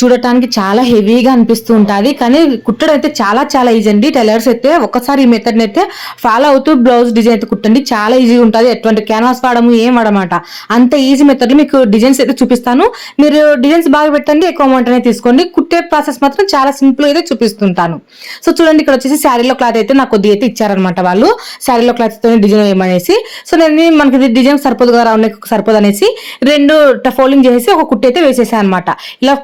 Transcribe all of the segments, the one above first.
చూడటానికి చాలా హెవీగా అనిపిస్తూ ఉంటుంది. కానీ కుట్టడం అయితే చాలా చాలా ఈజీ అండి. టైలర్స్ అయితే ఒక్కసారి ఈ మెథడ్ని అయితే ఫాలో అవుతూ బ్లౌజ్ డిజైన్ అయితే కుట్టండి. చాలా ఈజీ ఉంటుంది. ఎటువంటి క్యాన్వాస్ వాడము ఏం వాడమాట. అంత ఈజీ మెథడ్ మీకు డిజైన్స్ అయితే చూపిస్తాను. మీరు డిజైన్స్ బాగా పెట్టండి ఎక్కువ అమౌంట్ అనేది తీసుకోండి. కుట్టే ప్రాసెస్ మాత్రం చాలా సింపుల్ అయితే చూపిస్తుంటాను. సో చూడండి ఇక్కడ వచ్చేసి శారీలో క్లాత్ అయితే నాకు కొద్దిగా అయితే ఇచ్చారనమాట వాళ్ళు. శారీలో క్లాత్ తోనే డిజైన్ వేయమనేసి సో నేను మనకి డిజైన్ సరిపోదు కదా రౌండ్ సరిపోదు అనేసి రెండు ఫోల్డింగ్ చేసి ఒక కుట్టి అయితే వేసేసాను అనమాట ఇలా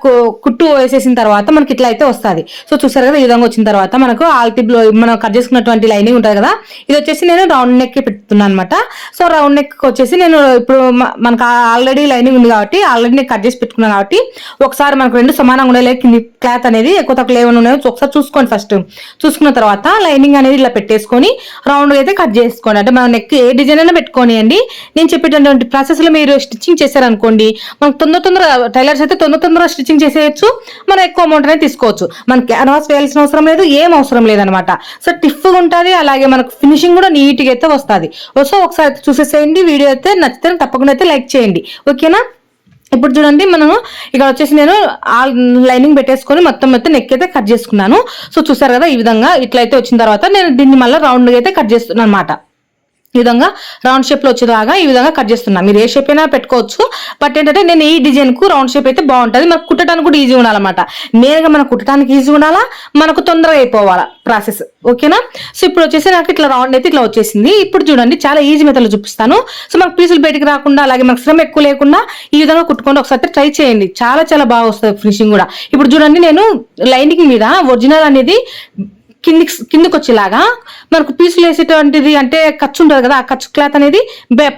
కుట్టు వేసేసిన తర్వాత మనకి ఇట్లా అయితే వస్తుంది. సో చూసారు కదా ఈ విధంగా వచ్చిన తర్వాత మనకు ఆల్తి బ్లో మనం కట్ చేసుకున్నటువంటి లైనింగ్ ఉంటుంది కదా ఇది వచ్చేసి నేను రౌండ్ నెక్ పెడుతున్నాను అనమాట సో రౌండ్ నెక్ వచ్చేసి నేను ఇప్పుడు మనకు ఆల్రెడీ లైనింగ్ ఉంది కాబట్టి ఆల్రెడీ నేను కట్ చేసి పెట్టుకున్నాను కాబట్టి ఒకసారి మనకు రెండు సమానంగా ఉండే కింది క్లాత్ అనేది ఎక్కువ తక్కువ ఏమైనా ఉన్నాయో ఒకసారి చూసుకోండి ఫస్ట్. చూసుకున్న తర్వాత లైనింగ్ అనేది ఇలా పెట్టేసుకొని రౌండ్ అయితే కట్ చేసుకోండి. అంటే మనం నెక్ ఏ డిజైన్ అయినా పెట్టుకోనియండి. నేను చెప్పేటటువంటి ప్రాసెస్లో మీరు స్టిచ్చింగ్ చేశారనుకోండి మనకు తొందర తొందర టైలర్స్ అయితే తొందర తొందర స్టిచ్చింగ్ చేసే చేయొచ్చు మనం ఎక్కువ అమౌంట్ అనేది తీసుకోవచ్చు. మనకి క్యాన్వాస్ వేయాల్సిన అవసరం లేదు ఏం అవసరం లేదనమాట. సో టిఫ్ ఉంటుంది అలాగే మనకు ఫినిషింగ్ కూడా నీట్గా అయితే వస్తుంది. సో ఒకసారి అయితే చూసేసేయండి వీడియో అయితే నచ్చితే తప్పకుండా అయితే లైక్ చేయండి. ఓకేనా ఇప్పుడు చూడండి మనము ఇక్కడ వచ్చేసి నేను ఆ లైనింగ్ పెట్టేసుకొని మొత్తం అయితే నెక్ అయితే కట్ చేసుకున్నాను. సో చూసారు కదా ఈ విధంగా ఇట్లా అయితే వచ్చిన తర్వాత నేను దీన్ని మళ్ళీ రౌండ్గా అయితే కట్ చేస్తున్నాను అనమాట ఈ విధంగా రౌండ్ షేప్లో వచ్చేలాగా ఈ విధంగా కట్ చేస్తున్నా. మీరు ఏ షేప్ అయినా పెట్టుకోవచ్చు. బట్ ఏంటంటే నేను ఈ డిజైన్కు రౌండ్ షేప్ అయితే బాగుంటుంది. మనకు కుట్టడానికి కూడా ఈజీ ఉండాలన్నమాట. మెయిన్గా మనకు కుట్టడానికి ఈజీ ఉండాలా? మనకు తొందరగా అయిపోవాలా ప్రాసెస్ ఓకేనా సో ఇప్పుడు వచ్చేసి నాకు ఇట్లా రౌండ్ అయితే ఇట్లా వచ్చేసింది. ఇప్పుడు చూడండి చాలా ఈజీ మెథడ్ చూపిస్తాను. సో మనకు పీసులు బయటికి రాకుండా అలాగే మనకు శ్రమ ఎక్కువ లేకుండా ఈ విధంగా కుట్టుకొని ఒకసారి ట్రై చేయండి. చాలా చాలా బాగా వస్తుంది ఫినిషింగ్ కూడా. ఇప్పుడు చూడండి నేను లైనింగ్ మీద ఒరిజినల్ అనేది కిందికి కిందికి వచ్చేలాగా మనకు పీసులు వేసేటువంటిది అంటే ఖర్చు ఉంటుంది కదా ఆ ఖర్చు క్లాత్ అనేది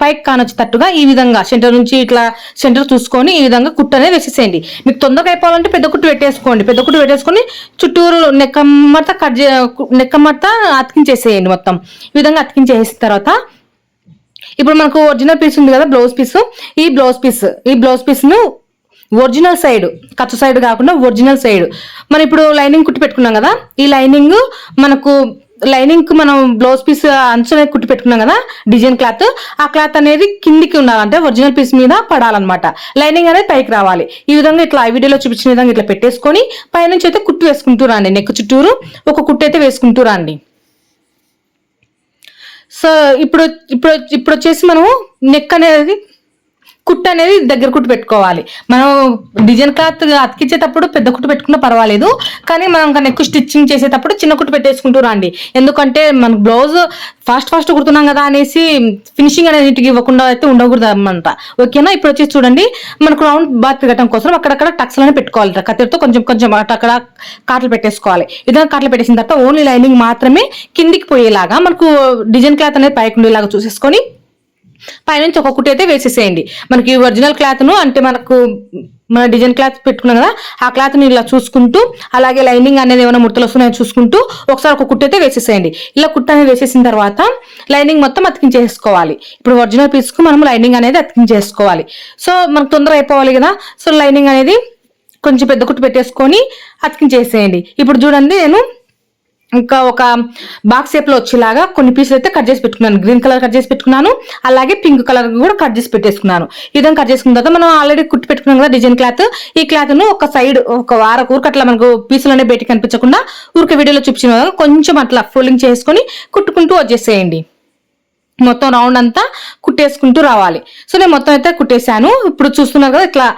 పైకి కానొచ్చేటట్టుగా ఈ విధంగా సెంటర్ నుంచి ఇట్లా సెంటర్ చూసుకొని ఈ విధంగా కుట్టు అనేది వేసేసేయండి. మీకు తొందరగా అయిపోవాలంటే పెద్ద కుట్టు పెట్టేసుకోండి. పెద్ద కుట్టు పెట్టేసుకొని చుట్టూరు నెక్కమ్మత కట్ చే నెక్కమ్మత అతికించేసేయండి మొత్తం. ఈ విధంగా అతికించేసిన తర్వాత ఇప్పుడు మనకు ఒరిజినల్ పీస్ ఉంది కదా బ్లౌజ్ పీస్ ఈ బ్లౌజ్ పీస్ ఈ బ్లౌజ్ పీస్ను ఒరిజినల్ సైడ్ ఖర్చు సైడ్ కాకుండా ఒరిజినల్ సైడ్. మనం ఇప్పుడు లైనింగ్ కుట్టి పెట్టుకున్నాం కదా ఈ లైనింగ్ మనకు లైనింగ్కు మనం బ్లౌజ్ పీస్ అంచునే కుట్టి పెట్టుకున్నాం కదా డిజైన్ క్లాత్ ఆ క్లాత్ అనేది కిందికి ఉండాలంటే ఒరిజినల్ పీస్ మీద పడాలన్నమాట. లైనింగ్ అనేది పైకి రావాలి. ఈ విధంగా ఇట్లా ఈ వీడియోలో చూపించిన విధంగా ఇట్లా పెట్టేసుకొని పైనుంచి అయితే కుట్టు వేసుకుంటూ రండి. నెక్ చుట్టూరు ఒక కుట్టు అయితే వేసుకుంటూ రండి. సో ఇప్పుడు ఇప్పుడు ఇప్పుడు వచ్చేసి మనము నెక్ అనేది కుట్టు అనేది దగ్గర కుట్టు పెట్టుకోవాలి. మనం డిజైన్ క్లాత్ అతికించేటప్పుడు పెద్ద కుట్టు పెట్టుకున్నా పర్వాలేదు. కానీ మనం కానీ ఎక్కువ స్టిచ్చింగ్ చేసేటప్పుడు చిన్న కుట్టు పెట్టేసుకుంటూ రండి. ఎందుకంటే మన బ్లౌజ్ ఫాస్ట్ ఫాస్ట్ కుడుతున్నాం కదా అనేసి ఫినిషింగ్ అనేది ఇంటికి ఇవ్వకుండా అయితే ఉండకూడదు అనమాట ఓకేనా? ఇప్పుడు వచ్చేసి చూడండి. మనకు రౌండ్ బాత్ తిరగటం కోసం అక్కడక్కడ టక్స్ పెట్టుకోవాలి. కత్తిరితో కొంచెం కొంచెం అటు అక్కడ కాట్లు పెట్టేసుకోవాలి. ఇదంతా కాట్లు పెట్టేసిన తర్వాత ఓన్లీ లైనింగ్ మాత్రమే కిందికి పోయేలాగా మనకు డిజైన్ క్లాత్ అనేది పైకుండేలాగా చూసేసుకొని పైనుంచి ఒక కుట్టి అయితే వేసేసేయండి. మనకి ఒరిజినల్ క్లాత్ను అంటే మనకు మన డిజైన్ క్లాత్ పెట్టుకున్నాం కదా ఆ క్లాత్ని ఇలా చూసుకుంటూ అలాగే లైనింగ్ అనేది ఏమైనా ముడతలు వస్తున్నాయో చూసుకుంటూ ఒకసారి ఒక కుట్టు అయితే వేసేసేయండి. ఇలా కుట్ట అనేది వేసేసిన తర్వాత లైనింగ్ మొత్తం అతికించేసుకోవాలి. ఇప్పుడు ఒరిజినల్ పీస్కు మనం లైనింగ్ అనేది అతికించేసుకోవాలి. సో మనకు తొందర అయిపోవాలి కదా సో లైనింగ్ అనేది కొంచెం పెద్ద కుట్టు పెట్టేసుకొని అతికించేసేయండి. ఇప్పుడు చూడండి నేను ఇంకా ఒక బాక్స్ షేప్లో వచ్చేలాగా కొన్ని పీసులు అయితే కట్ చేసి పెట్టుకున్నాను. గ్రీన్ కలర్ కట్ చేసి పెట్టుకున్నాను. అలాగే పింక్ కలర్ కూడా కట్ చేసి పెట్టేసుకున్నాను. ఈ విధంగా కట్ చేసుకున్న తర్వాత మనం ఆల్రెడీ కుట్టి పెట్టుకున్నాం కదా డిజైన్ క్లాత్ ఈ క్లాత్ను ఒక సైడ్ ఒక వార ఊరికి అట్లా మనకు పీసులు అనేవి బయటికి కనిపించకుండా ఊరికే వీడియోలో చూపించిన కొంచెం అట్లా ఫోల్డింగ్ చేసుకొని కుట్టుకుంటూ వచ్చేసేయండి. మొత్తం రౌండ్ అంతా కుట్టేసుకుంటూ రావాలి. సో నేను మొత్తం అయితే కుట్టేశాను. ఇప్పుడు చూస్తున్నారు కదా ఇట్లా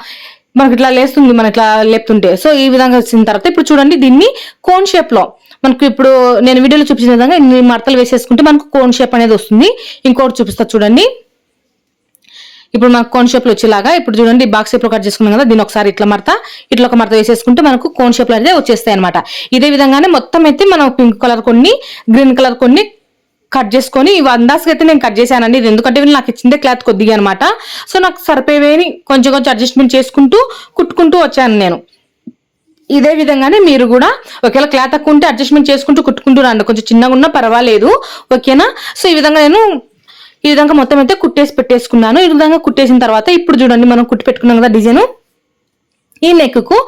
మనకి ఇట్లా లేస్తుంది మన ఇట్లా లేపుతుంటే. సో ఈ విధంగా వచ్చిన తర్వాత ఇప్పుడు చూడండి దీన్ని కోన్ షేప్లో మనకు ఇప్పుడు నేను వీడియోలో చూపించిన విధంగా ఇన్ని మడతలు వేసేసుకుంటే మనకు కోన్ షేప్ అనేది వస్తుంది. ఇంకోటి చూపిస్తా చూడండి. ఇప్పుడు మనకు కోన్ షేప్లో వచ్చేలాగా ఇప్పుడు చూడండి బాక్స్ షేప్లో కట్ చేసుకున్నాం కదా దీని ఒకసారి ఇట్లా మడత ఇట్లా ఒక మడత వేసేసుకుంటే మనకు కోన్ షేప్లో అనేది అయితే వచ్చేస్తాయి అనమాట ఇదే విధంగానే మొత్తం అయితే మనం పింక్ కలర్ కొన్ని గ్రీన్ కలర్ కొన్ని కట్ చేసుకొని ఇవి అందాసుగా అయితే నేను కట్ చేశానండి. ఇది ఎందుకంటే నాకు ఇచ్చిందే క్లాత్ కొద్దిగా అనమాట సో నాకు సరిపోయేవి కొంచెం కొంచెం అడ్జస్ట్మెంట్ చేసుకుంటూ కుట్టుకుంటూ వచ్చాను నేను. ఇదే విధంగానే మీరు కూడా ఒకవేళ క్లాత్ తక్కువ ఉంటే అడ్జస్ట్మెంట్ చేసుకుంటూ కుట్టుకుంటూ రండి కొంచెం చిన్నగా ఉన్నా పర్వాలేదు. ఓకేనా? సో ఈ విధంగా నేను ఈ విధంగా మొత్తం అయితే కుట్టేసి పెట్టేసుకున్నాను. ఈ విధంగా కుట్టేసిన తర్వాత ఇప్పుడు చూడండి మనం కుట్టి పెట్టుకున్నాం కదా డిజైన్. ఈ నెక్కు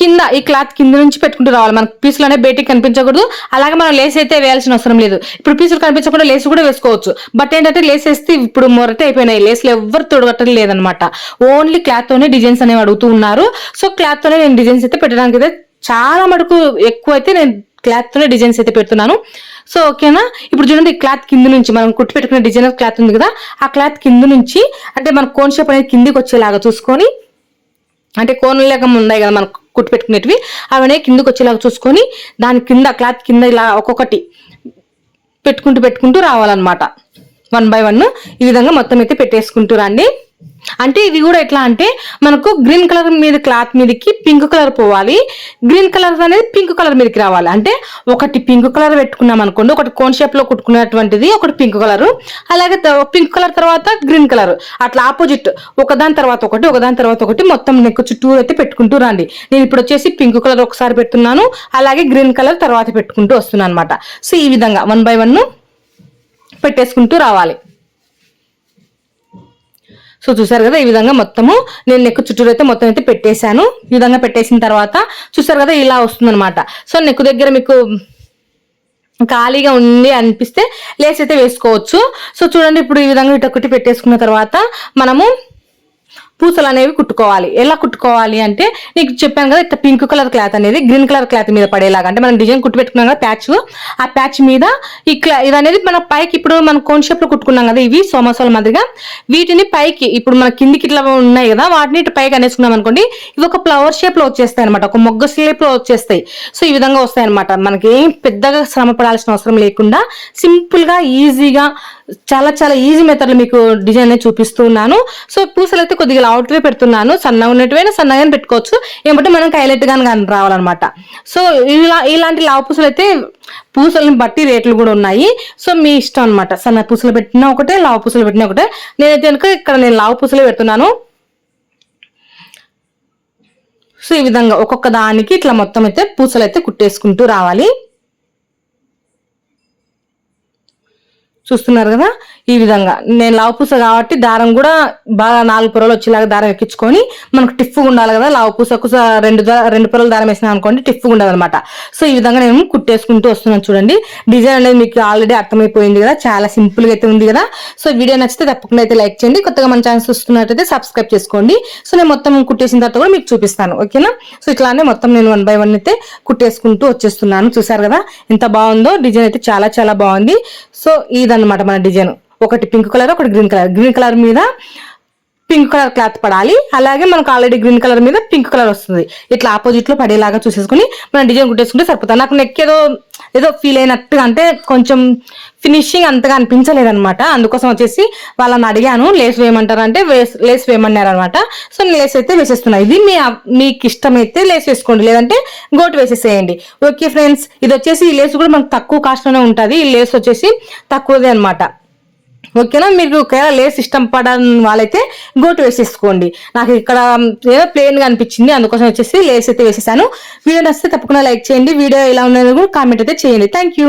కింద ఈ క్లాత్ కింద నుంచి పెట్టుకుంటూ రావాలి. మనకు పీసులు అనేవి బయటికి కనిపించకూడదు. అలాగే మనం లేస్ అయితే వేయాల్సిన అవసరం లేదు. ఇప్పుడు పీసులు కనిపించకుండా లేస్ కూడా వేసుకోవచ్చు. బట్ ఏంటంటే లేస్ వేస్తే ఇప్పుడు మొరట అయిపోయినాయి. లేస్లు ఎవ్వరు తొడగట్టడం లేదనమాట ఓన్లీ క్లాత్ తోనే డిజైన్స్ అనేవి అడుగుతూ ఉన్నారు. సో క్లాత్ తోనే నేను డిజైన్స్ అయితే పెట్టడానికి అయితే చాలా మటుకు ఎక్కువ అయితే నేను క్లాత్ తోనే డిజైన్స్ అయితే పెడుతున్నాను. సో ఓకేనా ఇప్పుడు చూడండి ఈ క్లాత్ కింద నుంచి మనం కుట్టి పెట్టుకునే డిజైనర్ క్లాత్ ఉంది కదా. ఆ క్లాత్ కింద నుంచి అంటే మన కోన్ షేప్ అనేది కిందికి వచ్చేలాగా చూసుకొని అంటే కోనలు లేక ఉన్నాయి కదా మనం కుట్టు పెట్టుకునేటివి అవన్నీ కిందకి వచ్చేలాగా చూసుకొని దాని కింద క్లాత్ కింద ఇలా ఒక్కొక్కటి పెట్టుకుంటూ పెట్టుకుంటూ రావాలన్నమాట. వన్ బై వన్ ఈ విధంగా మొత్తం అయితే పెట్టేసుకుంటూ రండి. అంటే ఇది కూడా ఎట్లా అంటే మనకు గ్రీన్ కలర్ మీద క్లాత్ మీదకి పింక్ కలర్ పోవాలి. గ్రీన్ కలర్ అనేది పింక్ కలర్ మీదకి రావాలి. అంటే ఒకటి పింక్ కలర్ పెట్టుకున్నాం అనుకోండి ఒకటి కోన్ షేప్లో కుట్టుకున్నటువంటిది ఒకటి పింక్ కలర్. అలాగే పింక్ కలర్ తర్వాత గ్రీన్ కలర్. అట్లా ఆపోజిట్. ఒకదాని తర్వాత ఒకటి ఒకదాని తర్వాత ఒకటి మొత్తం నెక్ చుట్టూ అయితే పెట్టుకుంటూ రండి. నేను ఇప్పుడు వచ్చేసి పింక్ కలర్ ఒకసారి పెడుతున్నాను అలాగే గ్రీన్ కలర్ తర్వాత పెట్టుకుంటూ వస్తున్నాను అనమాట సో ఈ విధంగా వన్ బై వన్ పెట్టేసుకుంటూ రావాలి. సో చూసారు కదా ఈ విధంగా మొత్తము నేను నెక్ చుట్టూరు అయితే మొత్తం అయితే పెట్టేశాను. ఈ విధంగా పెట్టేసిన తర్వాత చూసారు కదా ఇలా వస్తుందన్నమాట. సో నెక్ దగ్గర మీకు ఖాళీగా ఉంది అనిపిస్తే లేస్ అయితే వేసుకోవచ్చు. సో చూడండి ఇప్పుడు ఈ విధంగా ఇటొకటి పెట్టేసుకున్న తర్వాత మనము పూసలు అనేవి కుట్టుకోవాలి. ఎలా కుట్టుకోవాలి అంటే నీకు చెప్పాను కదా ఇట్లా పింక్ కలర్ క్లాత్ అనేది గ్రీన్ కలర్ క్లాత్ మీద పడేలాగా. అంటే మనం డిజైన్ కుట్టు పెట్టుకున్నాం కదా ప్యాచ్ ఆ ప్యాచ్ మీద ఈ క్లా ఇది అనేది మన పైకి ఇప్పుడు మనం కోన్ షేప్లో కుట్టుకున్నాం కదా ఇవి సోమసాల మాదిరిగా. వీటిని పైకి ఇప్పుడు మన కిందికి ఇట్లా ఉన్నాయి కదా వాటిని ఇటు పైకి అనేసుకున్నాం అనుకోండి ఇవి ఒక ఫ్లవర్ షేప్లో వచ్చేస్తాయి అనమాట ఒక మొగ్గ షేప్లో వచ్చేస్తాయి. సో ఈ విధంగా వస్తాయి అనమాట మనకి ఏం పెద్దగా శ్రమ పడాల్సిన అవసరం లేకుండా సింపుల్గా ఈజీగా చాలా చాలా ఈజీ మెథడ్లో మీకు డిజైన్ అనేది చూపిస్తూ ఉన్నాను సో పూసలు అయితే కొద్దిగా లావుట్వే పెడుతున్నాను. సన్నగా ఉన్నట్టువైనా సన్నగానే పెట్టుకోవచ్చు. ఏమంటే మనం హైలైట్ గానే కానీ రావాలన్నమాట. సో ఇలా ఇలాంటి లావు పూసలు అయితే పూసలను బట్టి రేట్లు కూడా ఉన్నాయి. సో మీ ఇష్టం అనమాట సన్న పూసలు పెట్టినా ఒకటే లావు పూసలు పెట్టినా ఒకటే. నేనైతే కనుక ఇక్కడ నేను లావు పూసలే పెడుతున్నాను. సో ఈ విధంగా ఒక్కొక్క దానికి ఇట్లా మొత్తం అయితే పూసలు అయితే కుట్టేసుకుంటూ రావాలి. చూస్తున్నారు కదా? ఈ విధంగా. నేను లావు పూస కాబట్టి దారం కూడా బాగా నాలుగు పొరలు వచ్చేలాగా దారం ఎక్కించుకొని మనకు టిఫ్ ఉండాలి కదా? లావు పూసకు రెండు రెండు పొరలు దారం వేసినా అనుకోండి టిఫ్ ఉండదు అనమాట సో ఈ విధంగా నేను కుట్టేసుకుంటూ వస్తున్నాను చూడండి. డిజైన్ అనేది మీకు ఆల్రెడీ అర్థమైపోయింది కదా? చాలా సింపుల్గా అయితే ఉంది కదా? సో వీడియో నచ్చితే తప్పకుండా అయితే లైక్ చేయండి. కొత్తగా మన ఛానల్ చూస్తున్నట్టయితే సబ్స్క్రైబ్ చేసుకోండి. సో నేను మొత్తం కుట్టేసిన తర్వాత కూడా మీకు చూపిస్తాను. ఓకేనా? సో ఇట్లానే మొత్తం నేను వన్ బై వన్ అయితే కుట్టేసుకుంటూ వచ్చేస్తున్నాను. చూసారు కదా? ఎంత బాగుందో? డిజైన్ అయితే చాలా చాలా బాగుంది. సో అనమాట మన డిజైన్. ఒకటి పింక్ కలర్ ఒకటి గ్రీన్ కలర్. గ్రీన్ కలర్ మీద పింక్ కలర్ క్లాత్ పడాలి. అలాగే మనకు ఆల్రెడీ గ్రీన్ కలర్ మీద పింక్ కలర్ వస్తుంది. ఇట్లా ఆపోజిట్లో పడేలాగా చూసేసుకుని మనం డిజైన్ కుట్టేసుకుంటే సరిపోతుంది. నాకు నెక్ ఏదో ఏదో ఫీల్ అయినట్టుగా అంటే కొంచెం ఫినిషింగ్ అంతగా అనిపించలేదనమాట అందుకోసం వచ్చేసి వాళ్ళని అడిగాను లేస్ వేయమంటారు అంటే వేస్ లేస్ వేయమన్నారు అనమాట సో నేను లేస్ అయితే వేసేస్తున్నా. ఇది మీ మీకు ఇష్టమైతే లేస్ వేసుకోండి. లేదంటే గోటు వేసేసేయండి. Okay friends. ఇది వచ్చేసి ఈ లేస్ కూడా మనకు తక్కువ కాస్ట్లోనే ఉంటుంది. ఈ లేస్ వచ్చేసి తక్కువదే అన్నమాట. ఓకేనా? మీరు ఒకవేళ లేస్ ఇష్టం పడని వాళ్ళైతే గోటు వేసేసుకోండి. నాకు ఇక్కడ ఏదో ప్లేన్గా అనిపించింది అందుకోసం వచ్చేసి లేస్ అయితే వేసేసాను. వీడియో నచ్చితే తప్పకుండా లైక్ చేయండి. వీడియో ఎలా ఉన్నది కూడా కామెంట్ అయితే చేయండి. Thank you